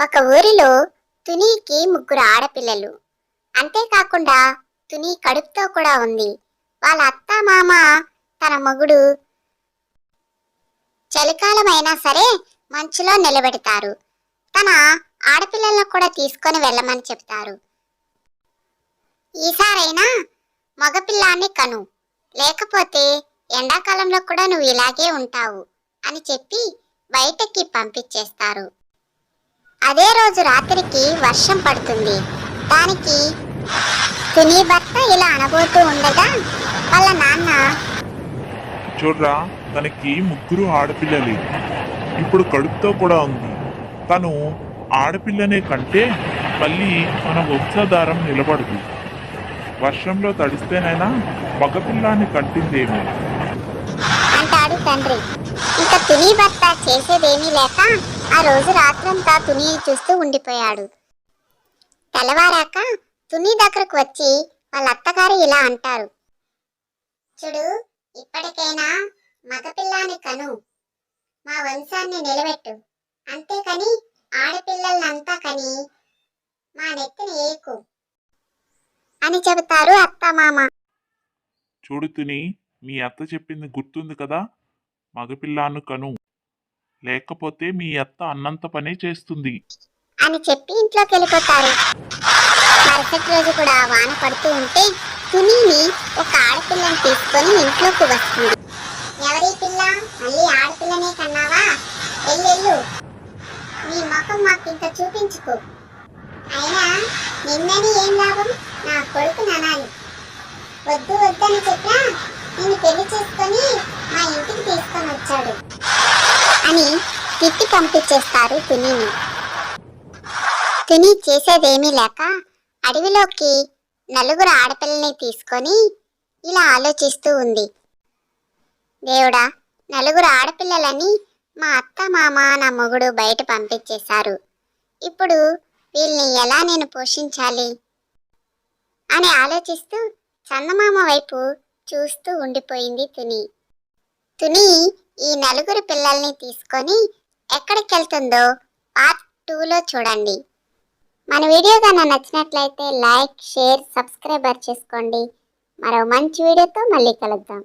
ఒక ఊరిలో తునీకి ముగ్గురు ఆడపిల్లలు. అంతేకాకుండా తుని కడుపుతో కూడా ఉంది. వాళ్ళ అత్త మామ తన మగుడు చలికాలమైనా సరే మంచులో నిలబెడతారు. తన ఆడపిల్లలను కూడా తీసుకొని వెళ్ళమని చెప్తారు. ఈసారైనా మగపిల్లాన్ని కను. లేకపోతే ఎండాకాలంలో కూడా నువ్వు ఇలాగే ఉంటావు అని చెప్పి బయటకి పంపించేస్తారు. అదే రోజు రాత్రికి వర్షం పడుతుంది. దానికి తుని భర్త ఇలా అనబోతూ ఉండగా వాళ్ళ నాన్న చూడ్రా తనకి ముగ్గురు ఆడపిల్లలే. ఇప్పుడు కడుపుతో కూడా ఉంది. తను ఆడపిల్లనే కంటే మళ్ళీ మన వంశధారం నిలబడదు. వర్షంలో తడిస్తేనైనా మగపిల్లాన్ని కంటిందేమో. అంటాడు తండ్రి. ఇంకా తుని భర్త చేసేదేమీ లేక ఆ రోజు రాత్రంతా తునిని చూస్తూ ఉండిపోయాడు. తెల్లవారాక తుని దగ్గరకు వచ్చి వాళ్ళ అత్తగారు ఇలా అంటారు. చూడు ఇప్పటికైనా మగపిల్లాని కను. మా వంశాన్ని నిలబెట్టు. అంతేకని ఆడపిల్లలంతా కని మా నెత్తిని ఏకు అని చెబుతారు అత్త మామ చూడుతుని మీ అత్త చెప్పింది గుర్తుంది కదా? మగపిల్లాను కను. లేకపోతే మీ అత్త అన్నంత పనే చేస్తుంది. అని చెప్పి ఇంట్లోకి వెళ్ళిపోతారు మరుసటి రోజు కూడా వాన పడుతూ ఉంటే తునీని ఒక ఆడపిల్లని తీసుకొని ఇంట్లోకి వస్తుంది. ఎవరి పిల్ల? మళ్ళీ ఆడపిల్లనే కన్నావా? ఎల్లెళ్ళు నీ ముఖం మాకు ఇంకా చూపించుకో. అయినా నిన్నని ఏం లాభం? నా కొడుకు ననాలి. వద్దు వద్దని చెప్పినా నేను పెళ్ళి చేసుకొని మా ఇంటికి తీసుకొని వచ్చాడు అని తిట్టి పంపించేస్తారు తునిని. తుని చేసేదేమీ లేక అడవిలోకి నలుగురు ఆడపిల్లని తీసుకొని ఇలా ఆలోచిస్తూ ఉంది. దేవుడా నలుగురు ఆడపిల్లలని మా అత్త మామ నా మొగుడు బయట పంపించేశారు. ఇప్పుడు వీళ్ళని ఎలా నేను పోషించాలి? అని ఆలోచిస్తూ చందమామ వైపు చూస్తూ ఉండిపోయింది తుని. తుని ఈ నలుగురు పిల్లల్ని తీసుకొని ఎక్కడికి వెళ్తుందో పార్ట్ టూలో చూడండి. మన వీడియో కన్నా నచ్చినట్లయితే లైక్ షేర్ సబ్స్క్రైబర్ చేసుకోండి. మరో మంచి వీడియోతో మళ్ళీ కలుద్దాం.